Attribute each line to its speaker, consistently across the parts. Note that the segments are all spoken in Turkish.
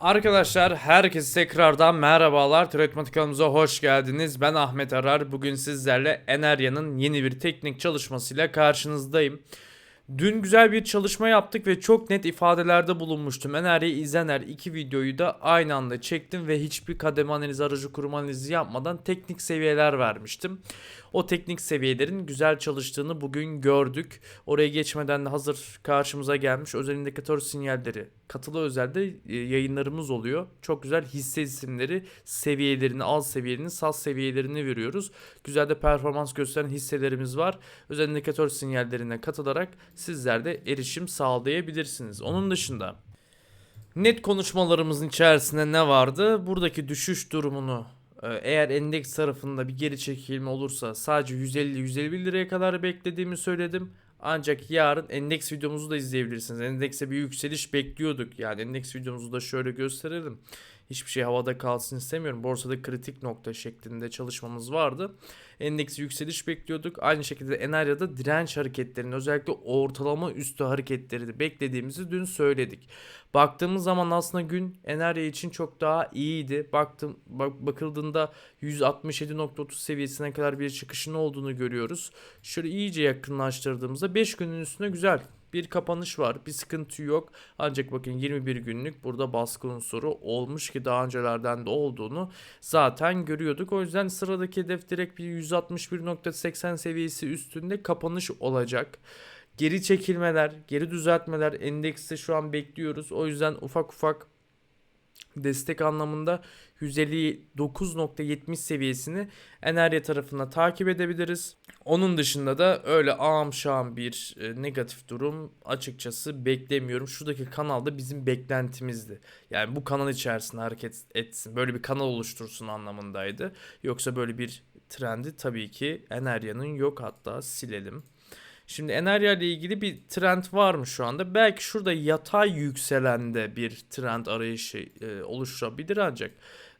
Speaker 1: Arkadaşlar herkese tekrardan merhabalar. Trackmatik kanalımıza hoş geldiniz. Ben Ahmet Arar. Bugün sizlerle Enerya'nın yeni bir teknik çalışmasıyla karşınızdayım. Dün güzel bir çalışma yaptık ve çok net ifadelerde bulunmuştum. Enerya izlener iki videoyu da aynı anda çektim ve hiçbir kademe analizi, aracı kurum analizi yapmadan teknik seviyeler vermiştim. O teknik seviyelerin güzel çalıştığını bugün gördük. Oraya geçmeden de hazır karşımıza gelmiş özel indikatör sinyalleri katılı özelde e, yayınlarımız oluyor. Çok güzel hisse isimleri seviyelerini, al seviyelerini, saz seviyelerini veriyoruz. Güzel de performans gösteren hisselerimiz var. Özel indikatör sinyallerine katılarak sizler de erişim sağlayabilirsiniz. Onun dışında net konuşmalarımızın içerisinde ne vardı? Buradaki düşüş durumunu e, eğer endeks tarafında bir geri çekilme olursa sadece 150-151 liraya kadar beklediğimi söyledim. Ancak yarın endeks videomuzu da izleyebilirsiniz. Endekse bir yükseliş bekliyorduk. Yani endeks videomuzu da şöyle gösterelim. Hiçbir şey havada kalsın istemiyorum. Borsada kritik nokta şeklinde çalışmamız vardı. Endeks yükseliş bekliyorduk. Aynı şekilde Enarya'da direnç hareketlerini özellikle ortalama üstü hareketleri beklediğimizi dün söyledik. Baktığımız zaman aslında gün Enarya için çok daha iyiydi. Baktım bak, bakıldığında 167.30 seviyesine kadar bir çıkışın olduğunu görüyoruz. Şöyle iyice yakınlaştırdığımızda 5 günün üstünde güzel bir kapanış var. Bir sıkıntı yok. Ancak bakın 21 günlük burada baskı unsuru olmuş ki daha öncelerden de olduğunu zaten görüyorduk. O yüzden sıradaki hedef direkt bir 161.80 seviyesi üstünde kapanış olacak. Geri çekilmeler, geri düzeltmeler endekste şu an bekliyoruz. O yüzden ufak ufak destek anlamında 159.70 seviyesini Enerya tarafında takip edebiliriz. Onun dışında da öyle ağam şam bir e, negatif durum açıkçası beklemiyorum. Şuradaki kanalda bizim beklentimizdi. Yani bu kanal içerisinde hareket etsin. Böyle bir kanal oluştursun anlamındaydı. Yoksa böyle bir trendi tabii ki Enerya'nın yok hatta silelim. Şimdi Enerya ile ilgili bir trend var mı şu anda? Belki şurada yatay yükselende bir trend arayışı e, oluşabilir ancak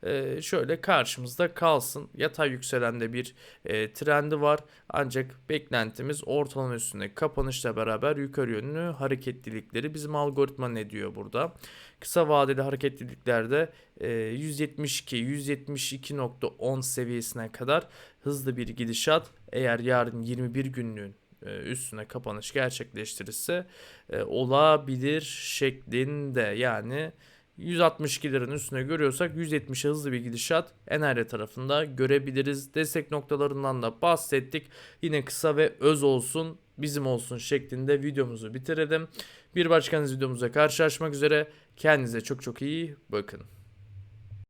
Speaker 1: e, şöyle karşımızda kalsın. Yatay yükselende bir e, trendi var ancak beklentimiz ortalama üstünde kapanışla beraber yukarı yönlü hareketlilikleri bizim algoritma ne diyor burada? Kısa vadeli hareketliliklerde e, 172 172.10 seviyesine kadar hızlı bir gidişat eğer yarın 21 günlüğün üstüne kapanış gerçekleştirirse e, olabilir şeklinde yani 162 liranın üstüne görüyorsak 170'e hızlı bir gidişat Enerji tarafında görebiliriz. Destek noktalarından da bahsettik. Yine kısa ve öz olsun bizim olsun şeklinde videomuzu bitirelim. Bir başka videomuzda karşılaşmak üzere. Kendinize çok çok iyi bakın.